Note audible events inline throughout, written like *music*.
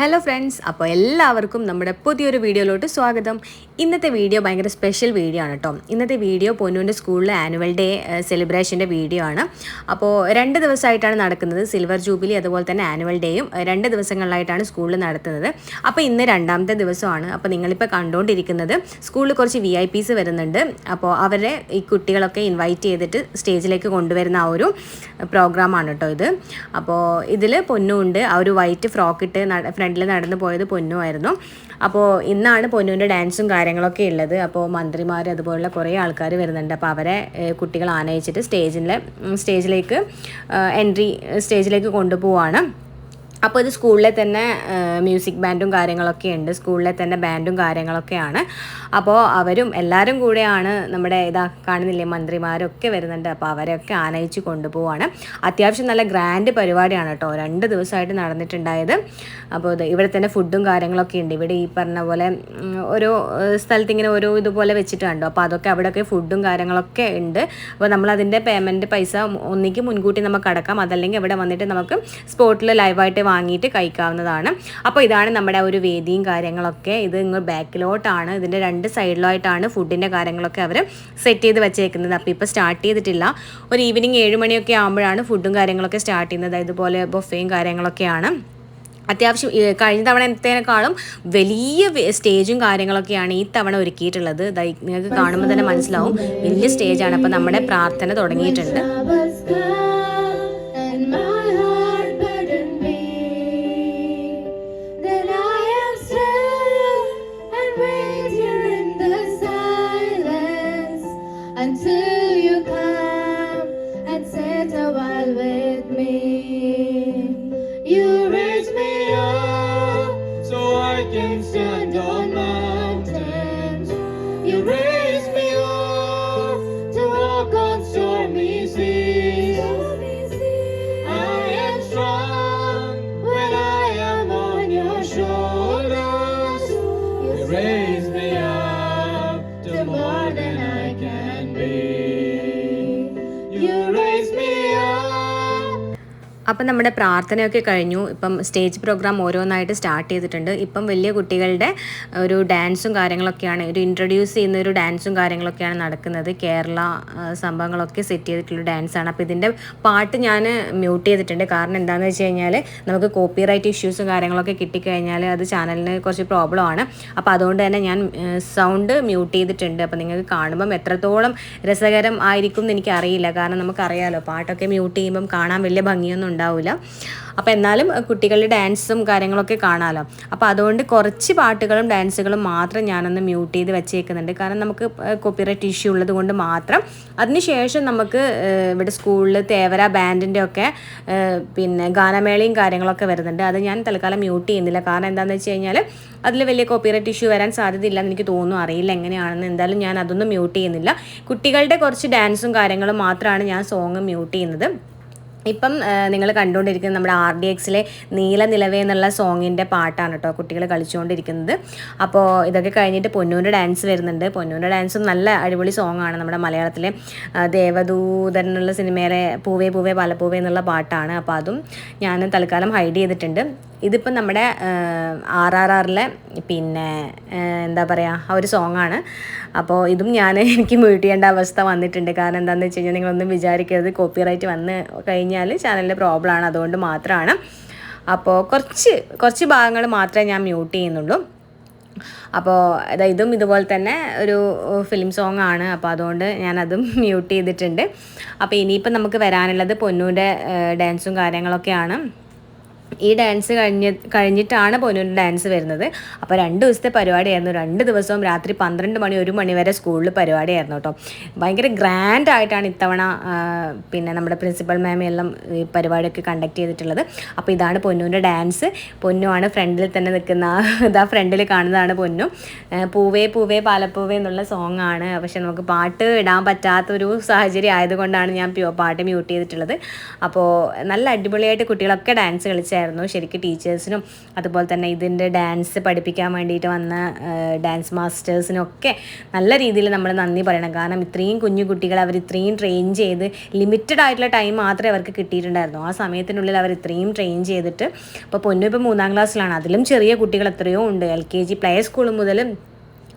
Hello friends അപ്പോൾ എല്ലാവർക്കും നമ്മുടെ പുതിയൊരു വീഡിയോയിലോട്ട് സ്വാഗതം. ഇന്നത്തെ വീഡിയോ ഭയങ്കര സ്പെഷ്യൽ വീഡിയോ ആണ് കേട്ടോ ഇന്നത്തെ വീഡിയോ പൊന്നുവിന്റെ സ്കൂളിലെ ആനുവൽ ഡേ സെലിബ്രേഷന്റെ വീഡിയോ ആണ്. അപ്പോൾ രണ്ട് ദിവസമായിട്ടാണ് നടക്കുന്നത് സിൽവർ ജൂബിലി അതുപോലെ തന്നെ ആനുവൽ ഡേയും രണ്ട് ദിവസങ്ങളിലായിട്ടാണ് സ്കൂളിൽ നടത്തുന്നത്. അപ്പോൾ ഇന്ന് രണ്ടാമത്തെ ദിവസമാണ്. അപ്പോൾ നിങ്ങളിപ്പോൾ കണ്ടുകൊണ്ടിരിക്കുന്നത് സ്കൂളിൽ കുറച്ച് വി ഐ പീസ് വരുന്നുണ്ട്. അപ്പോൾ അവരെ ഈ കുട്ടികളൊക്കെ ഇൻവൈറ്റ് ചെയ്തിട്ട് സ്റ്റേജിലേക്ക് കൊണ്ടുവരുന്ന ആ ഒരു പ്രോഗ്രാമാണ് കേട്ടോ ഇത്. അപ്പോൾ ഇതിൽ പൊന്നുണ്ട് ആ ഒരു വൈറ്റ് ഫ്രോക്ക് ഇട്ട് ഫ്രണ്ടിൽ നടന്നു പോയത് പൊന്നുമായിരുന്നു അപ്പോൾ ഇന്നാണ് പൊന്നുവിന്റെ ഡാൻസും കാര്യങ്ങളൊക്കെ ഉള്ളത്. അപ്പോൾ മന്ത്രിമാർ അതുപോലുള്ള കുറേ ആൾക്കാർ വരുന്നുണ്ട്. അപ്പോൾ അവരെ കുട്ടികൾ ആനയിച്ചിട്ട് സ്റ്റേജിലെ സ്റ്റേജിലേക്ക് എൻട്രി സ്റ്റേജിലേക്ക് കൊണ്ടുപോവാണ്. അപ്പോൾ ഇത് സ്കൂളിലെ തന്നെ മ്യൂസിക് ബാൻഡും കാര്യങ്ങളൊക്കെ ഉണ്ട്. സ്കൂളിലെ തന്നെ ബാൻഡും കാര്യങ്ങളൊക്കെയാണ്. അപ്പോൾ അവരും എല്ലാവരും കൂടെയാണ് നമ്മുടെ ഇതാ കാണുന്നില്ലേ മന്ത്രിമാരൊക്കെ വരുന്നുണ്ട്. അപ്പോൾ അവരെയൊക്കെ ആനയിച്ച് കൊണ്ടുപോവാണ്. അത്യാവശ്യം നല്ല ഗ്രാൻഡ് പരിപാടിയാണ് കേട്ടോ. രണ്ട് ദിവസമായിട്ട് നടന്നിട്ടുണ്ടായത്. അപ്പോൾ ഇത് ഇവിടെ തന്നെ ഫുഡും കാര്യങ്ങളൊക്കെ ഉണ്ട്. ഇവിടെ ഈ പറഞ്ഞ പോലെ ഓരോ സ്ഥലത്ത് ഇങ്ങനെ ഓരോ ഇതുപോലെ വെച്ചിട്ടുണ്ടോ. അപ്പോൾ അതൊക്കെ അവിടെയൊക്കെ ഫുഡും കാര്യങ്ങളൊക്കെ ഉണ്ട്. അപ്പോൾ നമ്മളതിന്റെ പേയ്മെന്റ് പൈസ ഒന്നിക്ക് മുൻകൂട്ടി നമുക്ക് അടക്കാം. അതല്ലെങ്കിൽ ഇവിടെ വന്നിട്ട് നമുക്ക് സ്പോട്ടിൽ ലൈവായിട്ട് വാങ്ങിയിട്ട് കഴിക്കാവുന്നതാണ്. അപ്പോൾ ഇതാണ് നമ്മുടെ ഒരു വേദിയും കാര്യങ്ങളൊക്കെ. ഇത് ഇങ്ങ് ബാക്കിലോട്ടാണ്. ഇതിന്റെ രണ്ട് സൈഡിലായിട്ടാണ് ഫുഡിന്റെ കാര്യങ്ങളൊക്കെ അവർ സെറ്റ് ചെയ്ത് വെച്ചേക്കുന്നത്. അപ്പോൾ ഇപ്പോൾ സ്റ്റാർട്ട് ചെയ്തിട്ടില്ല. ഒരു ഈവനിങ് ഏഴ് മണിയൊക്കെ ആകുമ്പോഴാണ് ഫുഡും കാര്യങ്ങളൊക്കെ സ്റ്റാർട്ട് ചെയ്യുന്നത്. ഇതുപോലെ ബൊഫയും കാര്യങ്ങളൊക്കെയാണ്. അത്യാവശ്യം കഴിഞ്ഞ തവണത്തേക്കാളും വലിയ സ്റ്റേജും കാര്യങ്ങളൊക്കെയാണ് ഈ തവണ ഒരുക്കിയിട്ടുള്ളത്. നിങ്ങൾക്ക് കാണുമ്പോൾ തന്നെ മനസ്സിലാവും. വലിയ സ്റ്റേജാണ്. അപ്പോൾ നമ്മുടെ പ്രാർത്ഥന തുടങ്ങിയിട്ടുണ്ട്. Stand on my അപ്പം നമ്മുടെ പ്രാർത്ഥനയൊക്കെ കഴിഞ്ഞു. ഇപ്പം സ്റ്റേജ് പ്രോഗ്രാം ഓരോന്നായിട്ട് സ്റ്റാർട്ട് ചെയ്തിട്ടുണ്ട്. ഇപ്പം വലിയ കുട്ടികളുടെ ഒരു ഡാൻസും കാര്യങ്ങളൊക്കെയാണ് ഒരു ഇൻട്രൊഡ്യൂസ് ചെയ്യുന്ന ഒരു ഡാൻസും കാര്യങ്ങളൊക്കെയാണ് നടക്കുന്നത്. കേരള സംഭവങ്ങളൊക്കെ സെറ്റ് ചെയ്തിട്ടുള്ള ഡാൻസാണ് അപ്പോൾ ഇതിന്റെ പാട്ട് ഞാൻ മ്യൂട്ട് ചെയ്തിട്ടുണ്ട്. കാരണം എന്താണെന്ന് വെച്ച് കഴിഞ്ഞാൽ നമുക്ക് കോപ്പിറൈറ്റ് ഇഷ്യൂസും കാര്യങ്ങളൊക്കെ കിട്ടിക്കഴിഞ്ഞാൽ അത് ചാനലിന് കുറച്ച് പ്രോബ്ലം ആണ്. അപ്പോൾ അതുകൊണ്ട് തന്നെ ഞാൻ സൗണ്ട് മ്യൂട്ട് ചെയ്തിട്ടുണ്ട്. അപ്പോൾ നിങ്ങൾക്ക് കാണുമ്പം എത്രത്തോളം രസകരം ആയിരിക്കും എന്ന് എനിക്കറിയില്ല. കാരണം നമുക്കറിയാലോ പാട്ടൊക്കെ മ്യൂട്ട് ചെയ്യുമ്പം കാണാൻ വലിയ ഭംഗിയൊന്നും ഉണ്ടാവില്ല അപ്പോൾ എന്നാലും കുട്ടികളുടെ ഡാൻസും കാര്യങ്ങളൊക്കെ കാണാമല്ലോ അപ്പോൾ അതുകൊണ്ട് കുറച്ച് പാട്ടുകളും ഡാൻസുകളും മാത്രം ഞാനൊന്ന് മ്യൂട്ട് ചെയ്ത് വെച്ചേക്കുന്നുണ്ട്. കാരണം നമുക്ക് കോപ്പിറൈറ്റ് ഇഷ്യൂ ഉള്ളത് കൊണ്ട് മാത്രം. അതിനുശേഷം നമുക്ക് ഇവിടെ സ്കൂളിൽ തേവര ബാൻഡിന്റെ ഒക്കെ പിന്നെ ഗാനമേളയും കാര്യങ്ങളൊക്കെ വരുന്നുണ്ട്. അത് ഞാൻ തൽക്കാലം മ്യൂട്ട് ചെയ്യുന്നില്ല. കാരണം എന്താണെന്ന് വെച്ച് കഴിഞ്ഞാൽ അതിൽ വലിയ കോപ്പിറൈറ്റ് ഇഷ്യൂ വരാൻ സാധ്യതയില്ല എന്ന് എനിക്ക് തോന്നുന്നു. അറിയില്ല എങ്ങനെയാണെന്ന്. എന്തായാലും ഞാൻ അതൊന്നും മ്യൂട്ട് ചെയ്യുന്നില്ല. കുട്ടികളുടെ കുറച്ച് ഡാൻസും കാര്യങ്ങളും മാത്രമാണ് ഞാൻ സോങ് മ്യൂട്ട് ചെയ്യുന്നത്. ഇപ്പം നിങ്ങൾ കണ്ടുകൊണ്ടിരിക്കുന്നത് നമ്മുടെ ആർ ഡി എക്സിലെ നീല എന്നുള്ള സോങ്ങിന്റെ പാട്ടാണ് കേട്ടോ കുട്ടികൾ കളിച്ചുകൊണ്ടിരിക്കുന്നത്. അപ്പോൾ ഇതൊക്കെ കഴിഞ്ഞിട്ട് പൊന്നൂന്റെ ഡാൻസ് വരുന്നുണ്ട്. പൊന്നൂന്റെ ഡാൻസും നല്ല അടിപൊളി സോങ്ങാണ് നമ്മുടെ മലയാളത്തിലെ ദേവദൂതൻ എന്നുള്ള സിനിമയിലെ പൂവേ പൂവേ പാലപ്പൂവേ എന്നുള്ള പാട്ടാണ്. അപ്പോൾ അതും ഞാൻ തൽക്കാലം ഹൈഡ് ചെയ്തിട്ടുണ്ട്. ഇതിപ്പം നമ്മുടെ ആർ ആർ ആറിലെ പിന്നെ എന്താ പറയുക ആ ഒരു സോങ്ങാണ്. അപ്പോൾ ഇതും ഞാൻ എനിക്ക് മ്യൂട്ട് ചെയ്യേണ്ട അവസ്ഥ വന്നിട്ടുണ്ട്. കാരണം എന്താണെന്ന് വെച്ച് കഴിഞ്ഞാൽ നിങ്ങളൊന്നും വിചാരിക്കരുത്. കോപ്പിറൈറ്റ് വന്ന് കഴിഞ്ഞാൽ ചാനലിന്റെ പ്രോബ്ലം ആണ്. അതുകൊണ്ട് മാത്രമാണ് അപ്പോൾ കുറച്ച് കുറച്ച് ഭാഗങ്ങൾ മാത്രമേ ഞാൻ മ്യൂട്ട് ചെയ്യുന്നുള്ളൂ. അപ്പോൾ ഇതും ഇതുപോലെ തന്നെ ഒരു ഫിലിം സോങ് ആണ് അപ്പോൾ അതുകൊണ്ട് ഞാനതും മ്യൂട്ട് ചെയ്തിട്ടുണ്ട്. അപ്പോൾ ഇനിയിപ്പം നമുക്ക് വരാനുള്ളത് പൊന്നൂന്റെ ഡാൻസും കാര്യങ്ങളൊക്കെയാണ്. ഈ ഡാൻസ് കഴിഞ്ഞ് കഴിഞ്ഞിട്ടാണ് പൊന്നൂന്റെ ഡാൻസ് വരുന്നത്. അപ്പോൾ രണ്ട് ദിവസത്തെ പരിപാടിയായിരുന്നു. രണ്ട് ദിവസവും രാത്രി പന്ത്രണ്ട് മണി ഒരു മണി വരെ സ്കൂളിൽ പരിപാടിയായിരുന്നു കേട്ടോ. ഭയങ്കര ഗ്രാൻഡ് ആയിട്ടാണ് ഇത്തവണ പിന്നെ നമ്മുടെ പ്രിൻസിപ്പൽ മാം എല്ലാം ഈ പരിപാടിയൊക്കെ കണ്ടക്ട് ചെയ്തിട്ടുള്ളത്. അപ്പോൾ ഇതാണ് പൊന്നൂന്റെ ഡാൻസ് പൊന്നുമാണ് ഫ്രണ്ടിൽ തന്നെ നിൽക്കുന്ന ഇതാ ഫ്രണ്ടിൽ കാണുന്നതാണ് പൊന്നു. പൂവേ പൂവേ പാലപ്പൂവേ എന്നുള്ള സോങ് ആണ്. പക്ഷെ നമുക്ക് പാട്ട് ഇടാൻ പറ്റാത്തൊരു സാഹചര്യം ആയതുകൊണ്ടാണ് ഞാൻ പാട്ട് മ്യൂട്ട് ചെയ്തിട്ടുള്ളത്. അപ്പോൾ നല്ല അടിപൊളിയായിട്ട് കുട്ടികളൊക്കെ ഡാൻസ് കളിച്ചായിരുന്നു ആയിരുന്നു ശരിക്കും ടീച്ചേഴ്സിനും അതുപോലെ തന്നെ ഇതിന്റെ ഡാൻസ് പഠിപ്പിക്കാൻ വേണ്ടിയിട്ട് വന്ന ഡാൻസ് മാസ്റ്റേഴ്സിനും ഒക്കെ നല്ല രീതിയിൽ നമ്മൾ നന്ദി പറയണം. കാരണം ഇത്രയും കുഞ്ഞു കുട്ടികൾ അവർ ഇത്രയും ട്രെയിൻ ചെയ്ത് ലിമിറ്റഡ് ആയിട്ടുള്ള ടൈം മാത്രമേ അവർക്ക് കിട്ടിയിട്ടുണ്ടായിരുന്നു. ആ സമയത്തിനുള്ളിൽ അവർ ഇത്രയും ട്രെയിൻ ചെയ്തിട്ട് ഇപ്പോൾ പൊന്നു ഇപ്പോൾ മൂന്നാം ക്ലാസ്സിലാണ് അതിലും ചെറിയ കുട്ടികൾ എത്രയോ ഉണ്ട്. L K G play school മുതൽ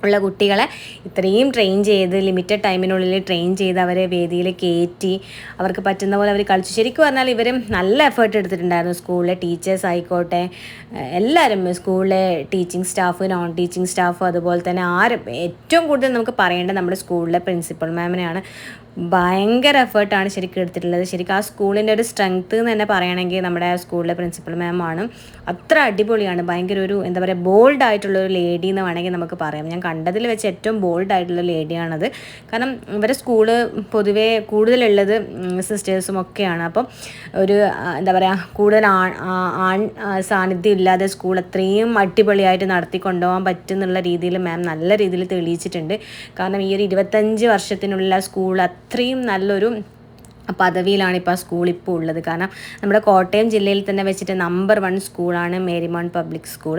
ഉള്ള കുട്ടികളെ ഇത്രയും ട്രെയിൻ ചെയ്ത് ലിമിറ്റഡ് ടൈമിനുള്ളിൽ ട്രെയിൻ ചെയ്ത് അവരെ വേദിയിൽ കയറ്റി അവർക്ക് പറ്റുന്ന പോലെ അവർ കളിച്ചു. ശരിക്കും പറഞ്ഞാൽ ഇവർ നല്ല എഫേർട്ട് എടുത്തിട്ടുണ്ടായിരുന്നു. സ്കൂളിലെ ടീച്ചേഴ്സ് ആയിക്കോട്ടെ എല്ലാവരും സ്കൂളിലെ teaching staff non teaching staff അതുപോലെ തന്നെ ആരും. ഏറ്റവും കൂടുതൽ നമുക്ക് പറയേണ്ടത് നമ്മുടെ സ്കൂളിലെ പ്രിൻസിപ്പൽ മാമിനെയാണ് ഭയങ്കര എഫേർട്ടാണ് ശരിക്കും എടുത്തിട്ടുള്ളത്. ശരിക്കും ആ സ്കൂളിന്റെ ഒരു സ്ട്രെങ്ത്ത് എന്ന് തന്നെ പറയുകയാണെങ്കിൽ നമ്മുടെ സ്കൂളിലെ പ്രിൻസിപ്പൽ മാമാണ് അത്ര അടിപൊളിയാണ്. ഭയങ്കര ഒരു എന്താ പറയുക ബോൾഡ് ആയിട്ടുള്ള ഒരു ലേഡി എന്ന് വേണമെങ്കിൽ നമുക്ക് പറയാം. ഞാൻ കണ്ടതിൽ വെച്ച് ഏറ്റവും ബോൾഡ് ആയിട്ടുള്ള ലേഡിയാണത് കാരണം ഇവരെ സ്കൂൾ പൊതുവേ കൂടുതലുള്ളത് സിസ്റ്റേഴ്സും ഒക്കെയാണ്. അപ്പം ഒരു എന്താ പറയുക കൂടുതൽ ആൺ സാന്നിധ്യം ഇല്ലാതെ സ്കൂൾ അത്രയും അടിപൊളിയായിട്ട് നടത്തി കൊണ്ടുപോകാൻ പറ്റുന്നുള്ള രീതിയിൽ മാം നല്ല രീതിയിൽ തെളിയിച്ചിട്ടുണ്ട്. കാരണം ഈ ഒരു ഇരുപത്തഞ്ച് വർഷത്തിനുള്ള സ്കൂൾ അത്രയും നല്ലൊരു പദവിയിലാണ് ഇപ്പോൾ ആ സ്കൂൾ ഇപ്പോൾ ഉള്ളത്. കാരണം നമ്മുടെ കോട്ടയം ജില്ലയിൽ തന്നെ വെച്ചിട്ട് നമ്പർ വൺ സ്കൂളാണ് മേരിമോൺ പബ്ലിക് സ്കൂൾ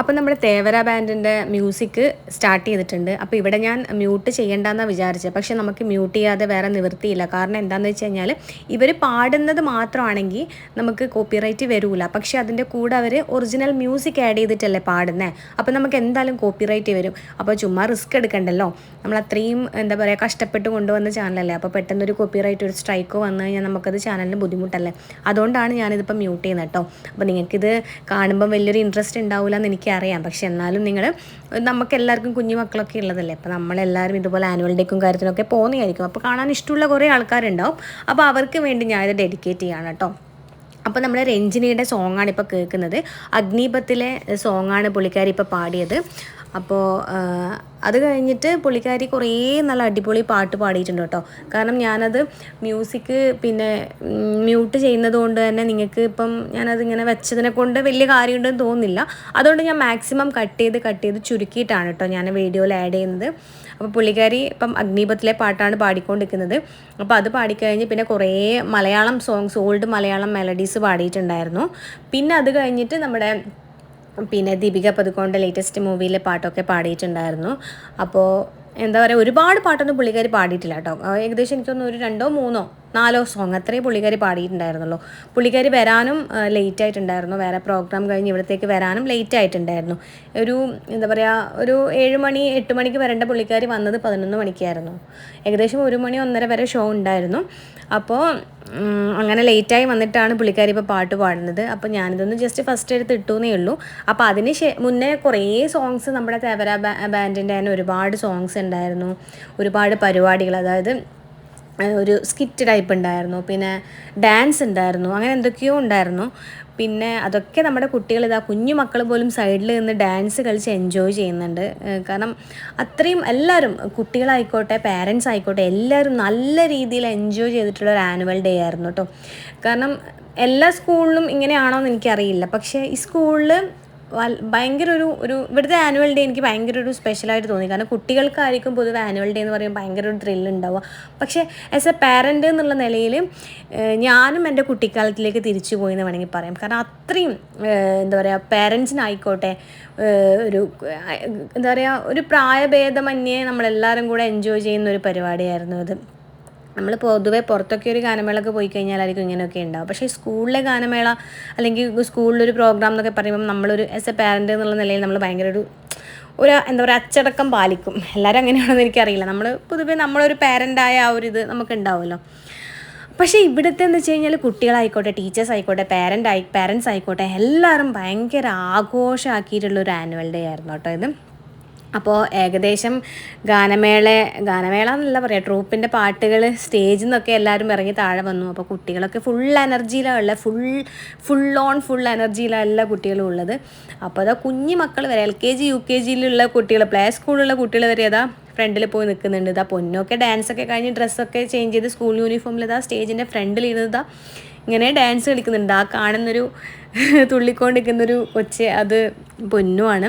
അപ്പം നമ്മുടെ തേവര ബാൻഡിന്റെ മ്യൂസിക് സ്റ്റാർട്ട് ചെയ്തിട്ടുണ്ട്. അപ്പോൾ ഇവിടെ ഞാൻ മ്യൂട്ട് ചെയ്യേണ്ടെന്നാണ് വിചാരിച്ചത് പക്ഷേ നമുക്ക് മ്യൂട്ട് ചെയ്യാതെ വേറെ നിവൃത്തിയില്ല. കാരണം എന്താണെന്ന് വെച്ച് കഴിഞ്ഞാൽ ഇവർ പാടുന്നത് മാത്രമാണെങ്കിൽ നമുക്ക് കോപ്പിറൈറ്റ് വരൂല. പക്ഷേ അതിന്റെ കൂടെ അവർ ഒറിജിനൽ മ്യൂസിക് ആഡ് ചെയ്തിട്ടല്ലേ പാടുന്നത് അപ്പോൾ നമുക്ക് എന്തായാലും കോപ്പിറൈറ്റ് വരും. അപ്പോൾ ചുമ്മാ റിസ്ക് എടുക്കണ്ടല്ലോ. നമ്മൾ അത്രയും എന്താ പറയുക കഷ്ടപ്പെട്ട് കൊണ്ടുവന്ന ചാനലല്ലേ അപ്പോൾ പെട്ടെന്നൊരു കോപ്പിറൈറ്റ് ഒരു സ്ട്രൈക്കോ വന്നു കഴിഞ്ഞാൽ നമുക്കത് ചാനലിന് ബുദ്ധിമുട്ടല്ലേ? അതുകൊണ്ടാണ് ഞാനിതിപ്പോൾ മ്യൂട്ട് ചെയ്യുന്നത് കേട്ടോ അപ്പോൾ നിങ്ങൾക്കിത് കാണുമ്പോൾ വലിയൊരു ഇൻട്രസ്റ്റ് ഉണ്ടാവില്ല എന്ന് എനിക്കറിയാം പക്ഷെ എന്നാലും നിങ്ങൾ നമുക്ക് എല്ലാവർക്കും കുഞ്ഞു മക്കളൊക്കെ ഉള്ളതല്ലേ? അപ്പോൾ നമ്മളെല്ലാവരും ഇതുപോലെ ആനുവൽ ഡേക്കും കാര്യത്തിനൊക്കെ പോകുന്നതായിരിക്കും. അപ്പോൾ കാണാൻ ഇഷ്ടമുള്ള കുറേ ആൾക്കാരുണ്ടാവും. അപ്പോൾ അവർക്ക് വേണ്ടി ഞാനിത് ഡെഡിക്കേറ്റ് ചെയ്യാണ് കേട്ടോ അപ്പോൾ നമ്മുടെ രഞ്ജിനിയുടെ സോങ്ങാണ് ഇപ്പോൾ കേൾക്കുന്നത്. അഗ്നിപത്തിലെ സോങ്ങാണ് പുള്ളിക്കാരി ഇപ്പോൾ പാടിയത്. അപ്പോൾ അത് കഴിഞ്ഞിട്ട് പുള്ളിക്കാരി കുറേ നല്ല അടിപൊളി പാട്ട് പാടിയിട്ടുണ്ട് കേട്ടോ. കാരണം ഞാനത് മ്യൂസിക് പിന്നെ മ്യൂട്ട് ചെയ്യുന്നത് കൊണ്ട് തന്നെ നിങ്ങൾക്ക് ഇപ്പം ഞാനത് ഇങ്ങനെ വെച്ചതിനെ കൊണ്ട് വലിയ കാര്യമുണ്ടെന്ന് തോന്നുന്നില്ല. അതുകൊണ്ട് ഞാൻ മാക്സിമം കട്ട് ചെയ്ത് കട്ട് ചെയ്ത് ചുരുക്കിയിട്ടാണ് കേട്ടോ ഞാൻ വീഡിയോയിൽ ആഡ് ചെയ്യുന്നത്. അപ്പോൾ പുള്ളിക്കാരി ഇപ്പം അഗ്നിപത്തിലെ പാട്ടാണ് പാടിക്കൊണ്ടിരിക്കുന്നത്. അപ്പോൾ അത് പാടിക്കഴിഞ്ഞ് പിന്നെ കുറേ Malayalam songs old Malayalam melodies പാടിയിട്ടുണ്ടായിരുന്നു. പിന്നെ അത് കഴിഞ്ഞിട്ട് നമ്മുടെ പിന്നെ ദീപിക പതുക്കോണ്ട ലേറ്റസ്റ്റ് മൂവിയിലെ പാട്ടൊക്കെ പാടിയിട്ടുണ്ടായിരുന്നു. അപ്പോൾ എന്താ പറയുക ഒരുപാട് പാട്ടൊന്നും പുള്ളിക്കാർ പാടിയിട്ടില്ല കേട്ടോ. ഏകദേശം എനിക്കൊന്ന് ഒരു രണ്ടോ മൂന്നോ നാലോ സോങ് അത്രയും പുള്ളിക്കാരി പാടിയിട്ടുണ്ടായിരുന്നുള്ളൂ. പുള്ളിക്കാരി വരാനും ലേറ്റ് ആയിട്ടുണ്ടായിരുന്നു. വേറെ പ്രോഗ്രാം കഴിഞ്ഞ് ഇവിടത്തേക്ക് വരാനും ലേറ്റ് ആയിട്ടുണ്ടായിരുന്നു. ഒരു എന്താ പറയുക ഒരു ഏഴ് മണി എട്ട് മണിക്ക് വരേണ്ട പുള്ളിക്കാരി വന്നത് പതിനൊന്ന് മണിക്കായിരുന്നു. ഏകദേശം ഒരു മണി ഒന്നര വരെ ഷോ ഉണ്ടായിരുന്നു. അപ്പോൾ അങ്ങനെ ലേറ്റായി വന്നിട്ടാണ് പുള്ളിക്കാരി ഇപ്പോൾ പാട്ട് പാടുന്നത്. അപ്പോൾ ഞാനിതൊന്ന് ജസ്റ്റ് ഫസ്റ്റ് എടുത്ത് ഇട്ടുന്നേ ഉള്ളൂ. അപ്പോൾ അതിന് ശേ മുന്നേ കുറേ സോങ്സ് നമ്മുടെ തേവര ബാൻഡിന്റെ തന്നെ ഒരുപാട് സോങ്സ് ഉണ്ടായിരുന്നു. ഒരുപാട് പരിപാടികൾ. അതായത് ഒരു സ്കിറ്റ് ടൈപ്പ് ഉണ്ടായിരുന്നു. പിന്നെ ഡാൻസ് ഉണ്ടായിരുന്നു. അങ്ങനെ എന്തൊക്കെയോ ഉണ്ടായിരുന്നു. പിന്നെ അതൊക്കെ നമ്മുടെ കുട്ടികൾ ഇതാ കുഞ്ഞു മക്കൾ പോലും സൈഡിൽ നിന്ന് ഡാൻസ് കളിച്ച് എൻജോയ് ചെയ്യുന്നുണ്ട്. കാരണം അത്രയും എല്ലാവരും കുട്ടികളായിക്കോട്ടെ പാരൻസ് ആയിക്കോട്ടെ എല്ലാവരും നല്ല രീതിയിൽ എൻജോയ് ചെയ്തിട്ടുള്ള ഒരു ആനുവൽ ഡേ ആയിരുന്നു കേട്ടോ കാരണം എല്ലാ സ്കൂളിലും ഇങ്ങനെയാണോ എന്ന് എനിക്കറിയില്ല. പക്ഷേ ഈ സ്കൂളിൽ ഭയങ്കര ഒരു ഒരു ഇവിടുത്തെ ആനുവൽ ഡേ എനിക്ക് ഭയങ്കര ഒരു സ്പെഷ്യലായിട്ട് തോന്നി. കാരണം കുട്ടികൾക്കായിരിക്കും പൊതുവെ ആനുവൽ ഡേ എന്ന് പറയുമ്പോൾ ഭയങ്കര ഒരു ത്രില്ല് ഉണ്ടാവുക. പക്ഷേ ആസ് എ പാരന്റ് എന്നുള്ള നിലയിൽ ഞാനും എന്റെ കുട്ടിക്കാലത്തിലേക്ക് തിരിച്ചു പോയി എന്ന് വേണമെങ്കിൽ പറയാം. കാരണം അത്രയും എന്താ പറയുക പാരൻസിനായിക്കോട്ടെ ഒരു എന്താ പറയുക ഒരു പ്രായഭേദമന്യേ നമ്മളെല്ലാവരും കൂടെ എൻജോയ് ചെയ്യുന്ന ഒരു പരിപാടിയായിരുന്നു ഇത് നമ്മൾ പൊതുവെ പുറത്തൊക്കെ ഒരു ഗാനമേളൊക്കെ പോയി കഴിഞ്ഞാലായിരിക്കും ഇങ്ങനെയൊക്കെ ഉണ്ടാവും പക്ഷേ സ്കൂളിലെ ഗാനമേള അല്ലെങ്കിൽ സ്കൂളിലൊരു പ്രോഗ്രാം എന്നൊക്കെ പറയുമ്പോൾ നമ്മളൊരു ആസ് എ പാരന്റ് എന്നുള്ള നിലയിൽ നമ്മൾ ഭയങ്കര ഒരു ഒരു എന്താ പറയുക അച്ചടക്കം പാലിക്കും. എല്ലാവരും അങ്ങനെയാണെന്ന് എനിക്കറിയില്ല. നമ്മൾ പൊതുവെ നമ്മളൊരു പാരന്റായ ആ ഒരു ഇത് നമുക്ക് ഉണ്ടാവുമല്ലോ പക്ഷേ ഇവിടുത്തെ എന്ന് വെച്ച് കഴിഞ്ഞാൽ കുട്ടികളായിക്കോട്ടെ ടീച്ചേഴ്സ് ആയിക്കോട്ടെ പാരന്റ് ആയി പാരൻസ് ആയിക്കോട്ടെ എല്ലാവരും ഭയങ്കര ആഘോഷമാക്കിയിട്ടുള്ള ഒരു ആനുവൽ ഡേ ആയിരുന്നു കേട്ടോ ഇത്. അപ്പോൾ ഏകദേശം ഗാനമേള ഗാനമേള എന്നല്ല പറയുക ട്രൂപ്പിന്റെ പാട്ടുകൾ സ്റ്റേജിൽ നിന്നൊക്കെ എല്ലാവരും ഇറങ്ങി താഴെ വന്നു. അപ്പോൾ കുട്ടികളൊക്കെ ഫുൾ എനർജിയിലാണ് ഉള്ളത് ഫുൾ ഫുൾ ഓൺ ഫുൾ എനർജിയിലാണ് എല്ലാ കുട്ടികളും ഉള്ളത്. അപ്പോൾ അതാ കുഞ്ഞു മക്കൾ വരെ L K G U K ജിയിലുള്ള കുട്ടികൾ പ്ലേ സ്കൂളിലുള്ള കുട്ടികൾ വരെ അതാ ഫ്രണ്ടിൽ പോയി നിൽക്കുന്നുണ്ട് ഇതാ പൊന്നൊക്കെ ഡാൻസൊക്കെ കഴിഞ്ഞ് ഡ്രസ്സൊക്കെ ചേഞ്ച് ചെയ്ത് സ്കൂൾ യൂണിഫോമിൽ ഇതാ സ്റ്റേജിന്റെ ഫ്രണ്ടിൽ ഇരുന്നതാ ഇങ്ങനെ ഡാൻസ് കളിക്കുന്നുണ്ട്. ആ കാണുന്നൊരു *laughs* തുള്ളിക്കൊണ്ടിരിക്കുന്നൊരു കൊച്ച് അത് പൊന്നുമാണ്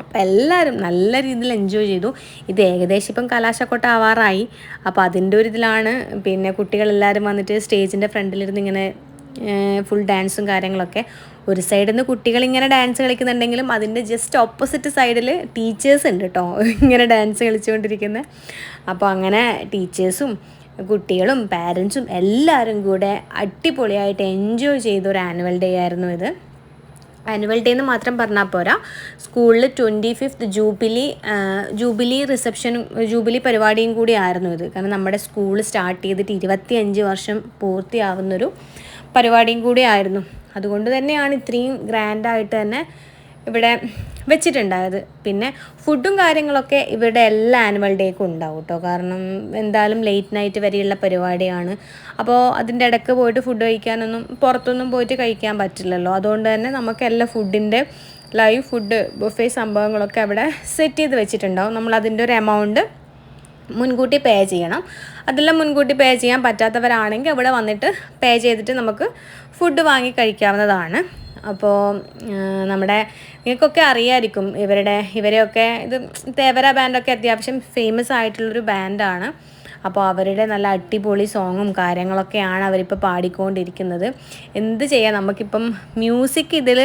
അപ്പം എല്ലാവരും നല്ല രീതിയിൽ എൻജോയ് ചെയ്തു. ഇത് ഏകദേശം ഇപ്പം കലാശക്കൊട്ട ആവാറായി. അപ്പോൾ അതിന്റെ ഒരു ഇതിലാണ് പിന്നെ കുട്ടികളെല്ലാവരും വന്നിട്ട് സ്റ്റേജിന്റെ ഫ്രണ്ടിലിരുന്ന് ഇങ്ങനെ ഫുൾ ഡാൻസും കാര്യങ്ങളൊക്കെ. ഒരു സൈഡിൽ നിന്ന് കുട്ടികൾ ഇങ്ങനെ ഡാൻസ് കളിക്കുന്നുണ്ടെങ്കിലും അതിന്റെ ജസ്റ്റ് ഓപ്പോസിറ്റ് സൈഡിൽ ടീച്ചേഴ്സ് ഉണ്ട് കേട്ടോ ഇങ്ങനെ ഡാൻസ് കളിച്ചുകൊണ്ടിരിക്കുന്നത് അപ്പോൾ അങ്ങനെ ടീച്ചേഴ്സും കുട്ടികളും പാരൻസും എല്ലാവരും കൂടെ അടിപൊളിയായിട്ട് എൻജോയ് ചെയ്ത ഒരു ആനുവൽ ഡേ ആയിരുന്നു ഇത്. ആനുവൽ ഡേ എന്ന് മാത്രം പറഞ്ഞാൽ പോരാ. സ്കൂളിൽ ട്വന്റി ഫിഫ്ത്ത് ജൂബിലി ജൂബിലി റിസപ്ഷനും ജൂബിലി പരിപാടിയും കൂടി ആയിരുന്നു ഇത്. കാരണം നമ്മുടെ സ്കൂൾ സ്റ്റാർട്ട് ചെയ്തിട്ട് ഇരുപത്തി അഞ്ച് വർഷം പൂർത്തിയാവുന്നൊരു പരിപാടിയും കൂടി ആയിരുന്നു. അതുകൊണ്ട് തന്നെയാണ് ഇത്രയും ഗ്രാൻഡായിട്ട് തന്നെ ഇവിടെ വെച്ചിട്ടുണ്ടായത്. പിന്നെ ഫുഡും കാര്യങ്ങളൊക്കെ ഇവിടെ എല്ലാ ആനുവൽ ഡേക്കും ഉണ്ടാവും കേട്ടോ കാരണം എന്തായാലും ലേറ്റ് നൈറ്റ് വരെയുള്ള പരിപാടിയാണ്. അപ്പോൾ അതിന്റെ ഇടയ്ക്ക് പോയിട്ട് ഫുഡ് കഴിക്കാനൊന്നും പുറത്തൊന്നും പോയിട്ട് കഴിക്കാൻ പറ്റില്ലല്ലോ. അതുകൊണ്ട് തന്നെ നമുക്ക് എല്ലാ ഫുഡിന്റെ ലൈവ് ഫുഡ് ബുഫേ സംഭവങ്ങളൊക്കെ അവിടെ സെറ്റ് ചെയ്ത് വെച്ചിട്ടുണ്ടാവും. നമ്മൾ അതിന്റെ ഒരു എമൗണ്ട് മുൻകൂട്ടി പേ ചെയ്യണം. അതെല്ലാം മുൻകൂട്ടി പേ ചെയ്യാൻ പറ്റാത്തവരാണെങ്കിൽ അവിടെ വന്നിട്ട് പേ ചെയ്തിട്ട് നമുക്ക് ഫുഡ് വാങ്ങി കഴിക്കാവുന്നതാണ്. അപ്പോൾ നമ്മുടെ നിങ്ങൾക്കൊക്കെ അറിയായിരിക്കും ഇവരുടെ ഇവരെയൊക്കെ ഇത് തേവര ബാൻഡൊക്കെ അത്യാവശ്യം ഫേമസ് ആയിട്ടുള്ളൊരു ബാൻഡാണ് അപ്പോൾ അവരുടെ നല്ല അടിപൊളി സോങ്ങും കാര്യങ്ങളൊക്കെയാണ് അവരിപ്പോൾ പാടിക്കൊണ്ടിരിക്കുന്നത്. എന്ത് ചെയ്യാം? നമുക്കിപ്പം മ്യൂസിക് ഇതിൽ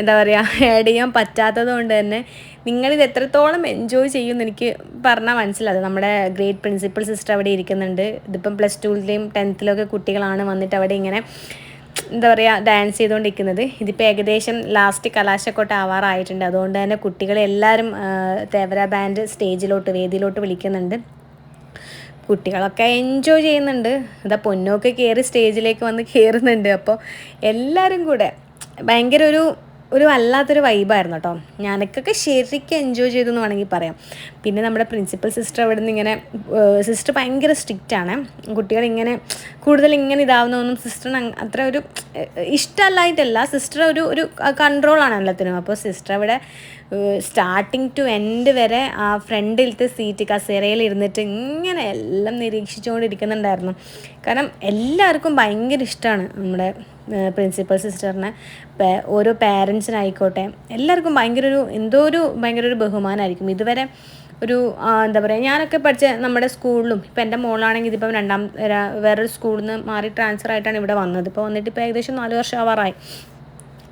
എന്താ പറയുക ആഡ് ചെയ്യാൻ പറ്റാത്തത് കൊണ്ട് തന്നെ നിങ്ങളിത് എത്രത്തോളം എൻജോയ് ചെയ്യുമെന്ന് എനിക്ക് പറഞ്ഞാൽ മനസ്സിലാകും നമ്മുടെ ഗ്രേറ്റ് പ്രിൻസിപ്പൽ സിസ്റ്റർ അവിടെ ഇരിക്കുന്നുണ്ട്. ഇതിപ്പം പ്ലസ് ടുവിലെയും ടെൻത്തിലൊക്കെ കുട്ടികളാണ് വന്നിട്ട് അവിടെ ഇങ്ങനെ എന്താ പറയുക ഡാൻസ് ചെയ്തുകൊണ്ടിരിക്കുന്നത് ഇതിപ്പോൾ ഏകദേശം ലാസ്റ്റ് കലാശക്കൊട്ട് ആവാറായിട്ടുണ്ട്. അതുകൊണ്ട് തന്നെ കുട്ടികളെ എല്ലാവരും ആ, തേവര ബാൻഡ് സ്റ്റേജിലോട്ട് വേദിയിലോട്ട് വിളിക്കുന്നുണ്ട്. കുട്ടികളൊക്കെ എൻജോയ് ചെയ്യുന്നുണ്ട്. ഇതാ പൊന്നൊക്കെ കയറി സ്റ്റേജിലേക്ക് വന്ന് കയറുന്നുണ്ട് അപ്പോൾ എല്ലാവരും കൂടെ ഭയങ്കര ഒരു ഒരു വല്ലാത്തൊരു വൈബായിരുന്നു കേട്ടോ ഞാനൊക്കെ ശരിക്കും എൻജോയ് ചെയ്തു എന്ന് വേണമെങ്കിൽ പറയാം. പിന്നെ നമ്മുടെ പ്രിൻസിപ്പൽ സിസ്റ്റർ അവിടെ നിന്ന് ഇങ്ങനെ സിസ്റ്റർ ഭയങ്കര സ്ട്രിക്റ്റ് ആണ്. കുട്ടികൾ ഇങ്ങനെ കൂടുതൽ ഇങ്ങനെ ഇതാവുന്നതൊന്നും സിസ്റ്ററിന് അത്ര ഒരു ഇഷ്ടമല്ലായിട്ടല്ല. സിസ്റ്റർ ഒരു ഒരു കൺട്രോളാണ് എല്ലാത്തിനും. അപ്പോൾ സിസ്റ്റർ അവിടെ സ്റ്റാർട്ടിങ് ടു എൻഡ് വരെ ആ ഫ്രണ്ടിലത്തെ സീറ്റ് കസേരയിൽ ഇരുന്നിട്ട് ഇങ്ങനെ എല്ലാം നിരീക്ഷിച്ചുകൊണ്ടിരിക്കുന്നുണ്ടായിരുന്നു. കാരണം എല്ലാവർക്കും ഭയങ്കര ഇഷ്ടമാണ് നമ്മുടെ പ്രിൻസിപ്പൽ സിസ്റ്ററിനെ ഓരോ പാരൻസിനായിക്കോട്ടെ എല്ലാവർക്കും ഭയങ്കര ഒരു എന്തോ ഒരു ഭയങ്കര ഒരു ബഹുമാനമായിരിക്കും ഇതുവരെ ഒരു എന്താ പറയുക ഞാനൊക്കെ പഠിച്ച നമ്മുടെ സ്കൂളിലും ഇപ്പം എന്റെ മോളാണെങ്കിൽ ഇതിപ്പം രണ്ടാം വേറൊരു സ്കൂളിൽ നിന്ന് മാറി ട്രാൻസ്ഫർ ആയിട്ടാണ് ഇവിടെ വന്നത്. ഇപ്പോൾ വന്നിട്ട് ഇപ്പോൾ ഏകദേശം നാല് വർഷം ആവാറായി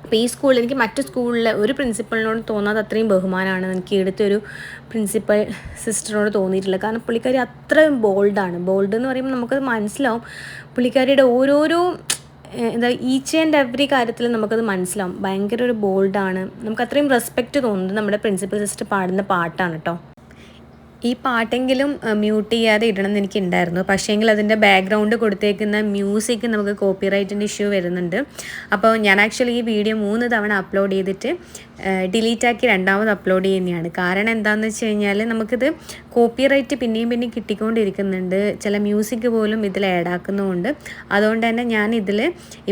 അപ്പോൾ ഈ സ്കൂളിൽ എനിക്ക് മറ്റു സ്കൂളിലെ ഒരു പ്രിൻസിപ്പളിനോട് തോന്നാത്ത അത്രയും ബഹുമാനമാണ് എനിക്ക് ഇവിടുത്തെ ഒരു പ്രിൻസിപ്പൽ സിസ്റ്ററിനോട് തോന്നിയിട്ടില്ല കാരണം പുള്ളിക്കാരി അത്രയും ബോൾഡാണ്. ബോൾഡ് എന്ന് പറയുമ്പോൾ നമുക്കത് മനസ്സിലാവും. പുള്ളിക്കാരിയുടെ ഓരോരോ എന്താ ഈച്ച് ആൻഡ് എവറി കാര്യത്തിൽ നമുക്കത് മനസ്സിലാവും. ഭയങ്കര ഒരു ബോൾഡാണ്. നമുക്ക് അത്രയും റെസ്പെക്റ്റ് തോന്നുന്നത് നമ്മുടെ പ്രിൻസിപ്പൽ സിസ്റ്റർ പാടുന്ന പാട്ടാണ് കേട്ടോ. ഈ പാട്ടെങ്കിലും മ്യൂട്ട് ചെയ്യാതെ ഇടണം എന്ന് എനിക്ക് ഉണ്ടായിരുന്നു പക്ഷേങ്കിൽ അതിന്റെ ബാക്ക്ഗ്രൗണ്ട് കൊടുത്തേക്കുന്ന മ്യൂസിക് നമുക്ക് കോപ്പിറൈറ്റിന്റെ ഇഷ്യൂ വരുന്നുണ്ട്. അപ്പോൾ ഞാൻ ആക്ച്വലി ഈ വീഡിയോ മൂന്ന് തവണ അപ്ലോഡ് ചെയ്തിട്ട് ഡിലീറ്റ് ആക്കി രണ്ടാമത് അപ്ലോഡ് ചെയ്യുന്നതാണ് കാരണം എന്താണെന്ന് വെച്ച് കഴിഞ്ഞാൽ നമുക്കിത് കോപ്പിറൈറ്റ് പിന്നെയും പിന്നെയും കിട്ടിക്കൊണ്ടിരിക്കുന്നുണ്ട്. ചില മ്യൂസിക് പോലും ഇതിൽ ആഡ് ആക്കുന്നതുകൊണ്ട് അതുകൊണ്ട് തന്നെ ഞാൻ ഇതിൽ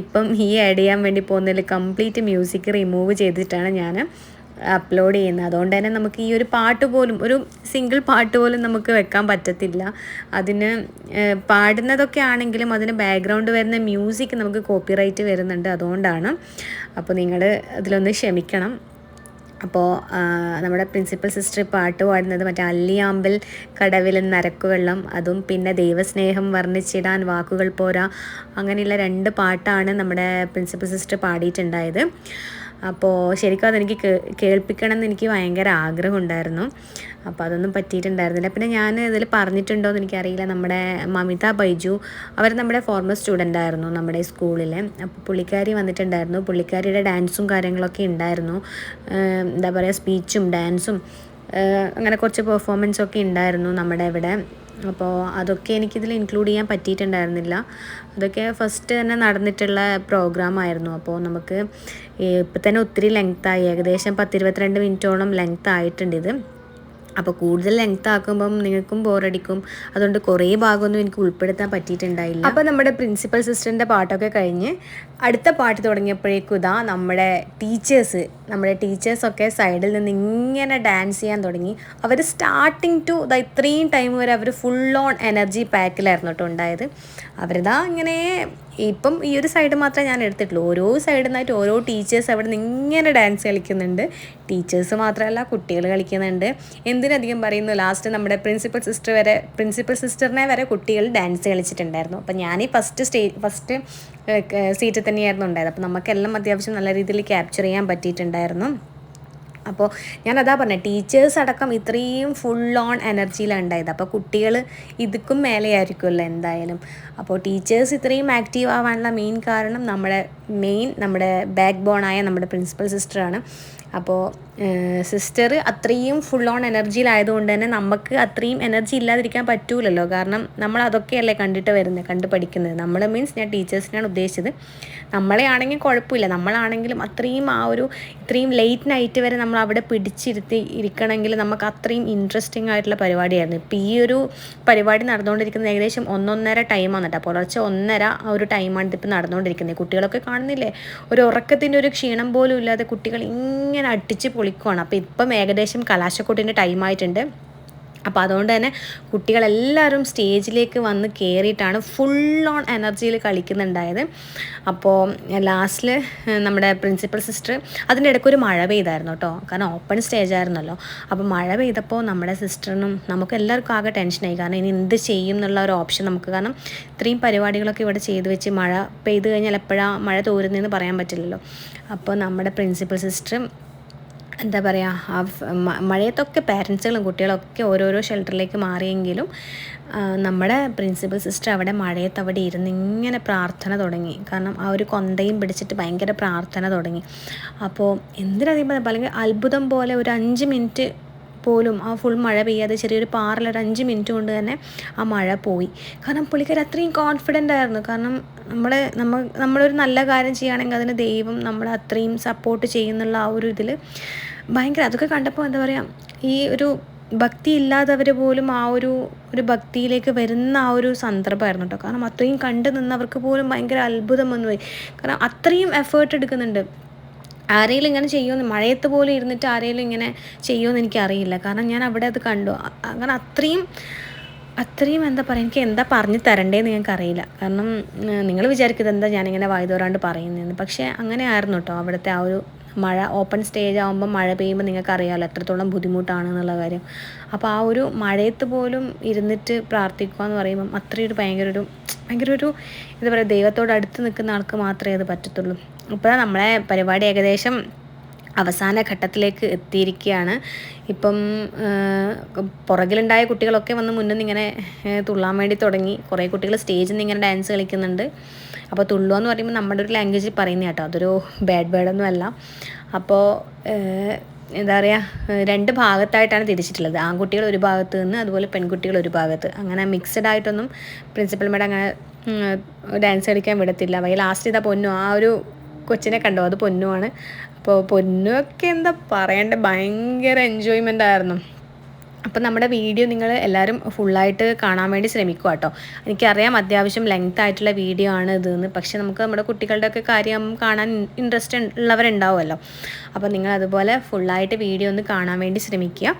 ഇപ്പം ഈ ആഡ് ചെയ്യാൻ വേണ്ടി പോകുന്നതിൽ കംപ്ലീറ്റ് മ്യൂസിക് റിമൂവ് ചെയ്തിട്ടാണ് ഞാൻ അപ്ലോഡ് ചെയ്യുന്നത്. അതുകൊണ്ട് തന്നെ നമുക്ക് ഈ ഒരു പാട്ട് പോലും ഒരു സിംഗിൾ പാട്ട് പോലും നമുക്ക് വെക്കാൻ പറ്റത്തില്ല. അതിന് പാടുന്നതൊക്കെ ആണെങ്കിലും അതിന് ബാക്ക്ഗ്രൗണ്ട് വരുന്ന മ്യൂസിക് നമുക്ക് കോപ്പിറൈറ്റ് വരുന്നുണ്ട് അതുകൊണ്ടാണ്. അപ്പോൾ നിങ്ങൾ അതിലൊന്ന് ക്ഷമിക്കണം. അപ്പോൾ നമ്മുടെ പ്രിൻസിപ്പൽ സിസ്റ്റർ പാട്ട് പാടുന്നത് മറ്റേ അല്ലിയാമ്പൽ കടവിൽ നരക്കുവെള്ളം അതും പിന്നെ ദൈവസ്നേഹം വർണിച്ചിടാൻ വാക്കുകൾ പോരാ അങ്ങനെയുള്ള രണ്ട് പാട്ടാണ് നമ്മുടെ പ്രിൻസിപ്പൽ സിസ്റ്റർ പാടിയിട്ടുണ്ടായത്. അപ്പോൾ ശരിക്കും അതെനിക്ക് കേൾപ്പിക്കണം എന്ന് എനിക്ക് ഭയങ്കര ആഗ്രഹമുണ്ടായിരുന്നു. അപ്പോൾ അതൊന്നും പറ്റിയിട്ടുണ്ടായിരുന്നില്ല. പിന്നെ ഞാൻ ഇതിൽ പറഞ്ഞിട്ടുണ്ടോ എന്ന് എനിക്കറിയില്ല. നമ്മുടെ മമിത ബൈജു അവർ നമ്മുടെ ഫോർമർ സ്റ്റുഡന്റ് ആയിരുന്നു നമ്മുടെ സ്കൂളിൽ അപ്പോൾ പുള്ളിക്കാരി വന്നിട്ടുണ്ടായിരുന്നു. പുള്ളിക്കാരിയുടെ ഡാൻസും കാര്യങ്ങളൊക്കെ ഉണ്ടായിരുന്നു. എന്താ പറയുക സ്പീച്ചും ഡാൻസും അങ്ങനെ കുറച്ച് പെർഫോമൻസൊക്കെ ഉണ്ടായിരുന്നു നമ്മുടെ ഇവിടെ. അപ്പോൾ അതൊക്കെ എനിക്കിതിൽ ഇൻക്ലൂഡ് ചെയ്യാൻ പറ്റിയിട്ടുണ്ടായിരുന്നില്ല. അതൊക്കെ ഫസ്റ്റ് തന്നെ നടന്നിട്ടുള്ള പ്രോഗ്രാം ആയിരുന്നു. അപ്പോൾ നമുക്ക് ഇപ്പം തന്നെ ഒത്തിരി ലെങ്ത്തായി ഏകദേശം പത്തിരുപത്തിരണ്ട് മിനിറ്റോളം ലെങ്ത് ആയിട്ടുണ്ട് ഇത്. അപ്പോൾ കൂടുതൽ ലെങ്ത് ആക്കുമ്പം നിങ്ങൾക്കും ബോറടിക്കും അതുകൊണ്ട് കുറേ ഭാഗമൊന്നും എനിക്ക് ഉൾപ്പെടുത്താൻ പറ്റിയിട്ടുണ്ടായില്ല. അപ്പോൾ നമ്മുടെ പ്രിൻസിപ്പൽ സിസ്റ്ററിന്റെ പാട്ടൊക്കെ കഴിഞ്ഞ് അടുത്ത പാട്ട് തുടങ്ങിയപ്പോഴേക്കും ഇതാ നമ്മുടെ ടീച്ചേഴ്സ് നമ്മുടെ ടീച്ചേഴ്സൊക്കെ സൈഡിൽ നിന്ന് ഇങ്ങനെ ഡാൻസ് ചെയ്യാൻ തുടങ്ങി. അവർ സ്റ്റാർട്ടിങ് ടു ഇതാ ഇത്രയും ടൈം വരെ അവർ ഫുൾ ഓൺ എനർജി പാക്കിലായിരുന്നു കേട്ടോ ഉണ്ടായത്. അവരിതാ ഇങ്ങനെ ഇപ്പം ഈ ഒരു സൈഡ് മാത്രമേ ഞാൻ എടുത്തിട്ടുള്ളൂ. ഓരോ സൈഡിൽ നിന്നായിട്ട് ഓരോ ടീച്ചേഴ്സ് അവിടെ നിന്ന് ഇങ്ങനെ ഡാൻസ് കളിക്കുന്നുണ്ട്. ടീച്ചേഴ്സ് മാത്രമല്ല കുട്ടികൾ കളിക്കുന്നുണ്ട്. എന്തിനധികം പറയുന്നു ലാസ്റ്റ് നമ്മുടെ പ്രിൻസിപ്പൽ സിസ്റ്റർ വരെ പ്രിൻസിപ്പൽ സിസ്റ്ററിനെ വരെ കുട്ടികൾ ഡാൻസ് കളിച്ചിട്ടുണ്ടായിരുന്നു. അപ്പം ഞാൻ ഈ ഫസ്റ്റ് സ്റ്റേജ് ഫസ്റ്റ് തന്നെയായിരുന്നു ഉണ്ടായത്. അപ്പോൾ നമുക്കെല്ലാം അത്യാവശ്യം നല്ല രീതിയിൽ ക്യാപ്ചർ ചെയ്യാൻ പറ്റിയിട്ടുണ്ടായിരുന്നു. അപ്പോൾ ഞാൻ അതാ പറഞ്ഞത് ടീച്ചേഴ്സ് അടക്കം ഇത്രയും ഫുൾ ഓൺ എനർജിയിലാണ് ഉണ്ടായത്. അപ്പോൾ കുട്ടികൾ ഇതുക്കും മേലെയായിരിക്കുമല്ലോ എന്തായാലും. അപ്പോൾ ടീച്ചേഴ്സ് ഇത്രയും ആക്റ്റീവ് ആവാനുള്ള മെയിൻ കാരണം നമ്മുടെ മെയിൻ നമ്മുടെ ബാക്ക് ബോണായ നമ്മുടെ പ്രിൻസിപ്പൽ സിസ്റ്ററാണ് അപ്പോൾ സിസ്റ്റർ അത്രയും ഫുൾ ഓൺ എനർജിയിലായതുകൊണ്ട് തന്നെ നമുക്ക് അത്രയും എനർജി ഇല്ലാതിരിക്കാൻ പറ്റൂലല്ലോ. കാരണം നമ്മൾ അതൊക്കെയല്ലേ കണ്ടിട്ട് വരുന്നത് കണ്ട് പഠിക്കുന്നത്. നമ്മൾ മീൻസ് ഞാൻ ടീച്ചേഴ്സിനാണ് ഉദ്ദേശിച്ചത്. നമ്മളെ ആണെങ്കിൽ കുഴപ്പമില്ല. നമ്മളാണെങ്കിലും അത്രയും ആ ഒരു ഇത്രയും ലേറ്റ് നൈറ്റ് വരെ നമ്മൾ അവിടെ പിടിച്ചിരുത്തി ഇരിക്കണമെങ്കിൽ നമുക്ക് അത്രയും ഇൻട്രസ്റ്റിംഗ് ആയിട്ടുള്ള പരിപാടിയായിരുന്നു. ഇപ്പോൾ ഈ ഒരു പരിപാടി നടന്നുകൊണ്ടിരിക്കുന്നത് ഏകദേശം ഒന്നൊന്നര ടൈമാണ് കേട്ടോ പുലർച്ചെ ഒന്നര ആ ഒരു ടൈമാണ് ഇതിപ്പോൾ നടന്നുകൊണ്ടിരിക്കുന്നത്. കുട്ടികളൊക്കെ കാണുന്നില്ലേ? ഒരു ഉറക്കത്തിന്റെ ഒരു ക്ഷീണം പോലും ഇല്ലാതെ കുട്ടികൾ ഇങ്ങനെ അടിച്ച് പൊളിക്കുവാണ് അപ്പോൾ ഇപ്പം ഏകദേശം കലാശക്കൂട്ടിന്റെ ടൈമായിട്ടുണ്ട് അപ്പോൾ അതുകൊണ്ട് തന്നെ കുട്ടികളെല്ലാവരും സ്റ്റേജിലേക്ക് വന്ന് കയറിയിട്ടാണ് ഫുൾ ഓൺ എനർജിയിൽ കളിക്കുന്നുണ്ടായത്. അപ്പോൾ ലാസ്റ്റിൽ നമ്മുടെ പ്രിൻസിപ്പൽ സിസ്റ്റർ അതിന്റെ ഇടയ്ക്ക് ഒരു മഴ പെയ്തായിരുന്നു കേട്ടോ കാരണം ഓപ്പൺ സ്റ്റേജ് ആയിരുന്നല്ലോ. അപ്പോൾ മഴ പെയ്തപ്പോൾ നമ്മുടെ സിസ്റ്ററിനും നമുക്ക് എല്ലാവർക്കും ആകെ ടെൻഷനായി കാരണം ഇനി എന്ത് ചെയ്യും എന്നുള്ള ഒരു ഓപ്ഷൻ നമുക്ക്. കാരണം ഇത്രയും പരിപാടികളൊക്കെ ഇവിടെ ചെയ്തു വെച്ച് മഴ പെയ്ത് കഴിഞ്ഞാൽ എപ്പോഴാണ് മഴ തോരുന്നതെന്ന് പറയാൻ പറ്റില്ലല്ലോ. അപ്പോൾ നമ്മുടെ പ്രിൻസിപ്പൽ സിസ്റ്റർ എന്താ പറയുക ആ മഴയത്തൊക്കെ പാരൻസുകളും കുട്ടികളൊക്കെ ഓരോരോ ഷെൽട്ടറിലേക്ക് മാറിയെങ്കിലും നമ്മുടെ പ്രിൻസിപ്പൽ സിസ്റ്റർ അവിടെ മഴയത്ത് അവിടെ ഇരുന്ന് ഇങ്ങനെ പ്രാർത്ഥന തുടങ്ങി. കാരണം ആ ഒരു കൊന്തയും പിടിച്ചിട്ട് ഭയങ്കര പ്രാർത്ഥന തുടങ്ങി. അപ്പോൾ എന്തിനധികം അല്ലെങ്കിൽ അത്ഭുതം പോലെ ഒരു അഞ്ച് മിനിറ്റ് പോലും ആ ഫുൾ മഴ പെയ്യാതെ ചെറിയൊരു പാറൽ അഞ്ച് മിനിറ്റ് കൊണ്ട് തന്നെ ആ മഴ പോയി. കാരണം പുള്ളിക്കാർ അത്രയും കോൺഫിഡന്റ് ആയിരുന്നു. കാരണം നമ്മൾ നമ്മൾ നമ്മളൊരു നല്ല കാര്യം ചെയ്യുകയാണെങ്കിൽ അതിന് ദൈവം നമ്മളെ അത്രയും സപ്പോർട്ട് ചെയ്യുന്നുള്ള ആ ഒരു ഇതിൽ ഭയങ്കര അതൊക്കെ കണ്ടപ്പോൾ എന്താ പറയുക ഈ ഒരു ഭക്തി ഇല്ലാത്തവർ പോലും ആ ഒരു ഒരു ഭക്തിയിലേക്ക് വരുന്ന ആ ഒരു സന്ദർഭമായിരുന്നു കേട്ടോ. കാരണം അത്രയും കണ്ടു നിന്നവർക്ക് പോലും ഭയങ്കര അത്ഭുതം വന്നു പോയി കാരണം അത്രയും എഫേർട്ട് എടുക്കുന്നുണ്ട്. ആരെങ്കിലും ഇങ്ങനെ ചെയ്യുമെന്ന് മഴയത്ത് പോലെ ഇരുന്നിട്ട് ആരെങ്കിലും ഇങ്ങനെ ചെയ്യുമെന്ന് എനിക്കറിയില്ല. കാരണം ഞാൻ അവിടെ അത് കണ്ടു. അങ്ങനെ അത്രയും അത്രയും എന്താ പറയുക എനിക്ക് എന്താ പറഞ്ഞു തരണ്ടേന്ന് ഞങ്ങൾക്ക് അറിയില്ല കാരണം നിങ്ങൾ വിചാരിക്കുന്നത് എന്താ ഞാനിങ്ങനെ വായുതോരാണ്ട് പറയുന്നതെന്ന് പക്ഷേ അങ്ങനെ ആയിരുന്നു കേട്ടോ അവിടുത്തെ ആ ഒരു മഴ ഓപ്പൺ സ്റ്റേജ് ആകുമ്പോൾ മഴ പെയ്യുമ്പോൾ നിങ്ങൾക്ക് അറിയാമല്ലോ എത്രത്തോളം ബുദ്ധിമുട്ടാണ് എന്നുള്ള കാര്യം. അപ്പോൾ ആ ഒരു മഴയത്ത് പോലും ഇരുന്നിട്ട് പ്രാർത്ഥിക്കുക എന്ന് പറയുമ്പം അത്രയും ഒരു ഭയങ്കര ഒരു ഭയങ്കര ഒരു എന്താ പറയുക ദൈവത്തോട് അടുത്ത് നിൽക്കുന്ന ആൾക്ക് മാത്രമേ അത് പറ്റത്തുള്ളൂ. ഇപ്പോൾ നമ്മളെ പരിപാടി ഏകദേശം അവസാന ഘട്ടത്തിലേക്ക് എത്തിയിരിക്കുകയാണ്. ഇപ്പം പുറകിലുണ്ടായ കുട്ടികളൊക്കെ വന്ന് മുന്നിൽ നിന്ന് ഇങ്ങനെ തുള്ളാൻ വേണ്ടി തുടങ്ങി. കുറേ കുട്ടികൾ സ്റ്റേജിൽ നിന്ന് ഇങ്ങനെ ഡാൻസ് കളിക്കുന്നുണ്ട്. അപ്പോൾ തുള്ളുക എന്ന് പറയുമ്പോൾ നമ്മുടെ ഒരു ലാംഗ്വേജിൽ പറയുന്ന കേട്ടോ അതൊരു ബാഡ് വേർഡൊന്നും അല്ല. അപ്പോൾ എന്താ പറയുക രണ്ട് ഭാഗത്തായിട്ടാണ് തിരിച്ചിട്ടുള്ളത്. ആൺകുട്ടികൾ ഒരു ഭാഗത്ത് നിന്ന് അതുപോലെ പെൺകുട്ടികൾ ഒരു ഭാഗത്ത്. അങ്ങനെ മിക്സഡ് ആയിട്ടൊന്നും പ്രിൻസിപ്പൽ മേഡം അങ്ങനെ ഡാൻസ് കളിക്കാൻ വിടത്തില്ല. വൈ ലാസ്റ്റ് ഇതാ പൊന്നു. ആ ഒരു കൊച്ചിനെ കണ്ടോ? അത് പൊന്നുമാണ് അപ്പോൾ പൊന്നുമൊക്കെ എന്താ പറയണ്ടേ? ഭയങ്കര എൻജോയ്മെന്റ് ആയിരുന്നു. അപ്പം നമ്മുടെ വീഡിയോ നിങ്ങൾ എല്ലാവരും ഫുള്ളായിട്ട് കാണാൻ വേണ്ടി ശ്രമിക്കുക കേട്ടോ. എനിക്കറിയാം അത്യാവശ്യം ലെങ്ത് ആയിട്ടുള്ള വീഡിയോ ആണ് ഇതെന്ന്. പക്ഷേ നമുക്ക് നമ്മുടെ കുട്ടികളുടെയൊക്കെ കാര്യം കാണാൻ ഇൻട്രസ്റ്റ് ഉള്ളവരുണ്ടാവുമല്ലോ. അപ്പോൾ നിങ്ങൾ അതുപോലെ ഫുള്ളായിട്ട് വീഡിയോ ഒന്ന് കാണാൻ വേണ്ടി ശ്രമിക്കുക.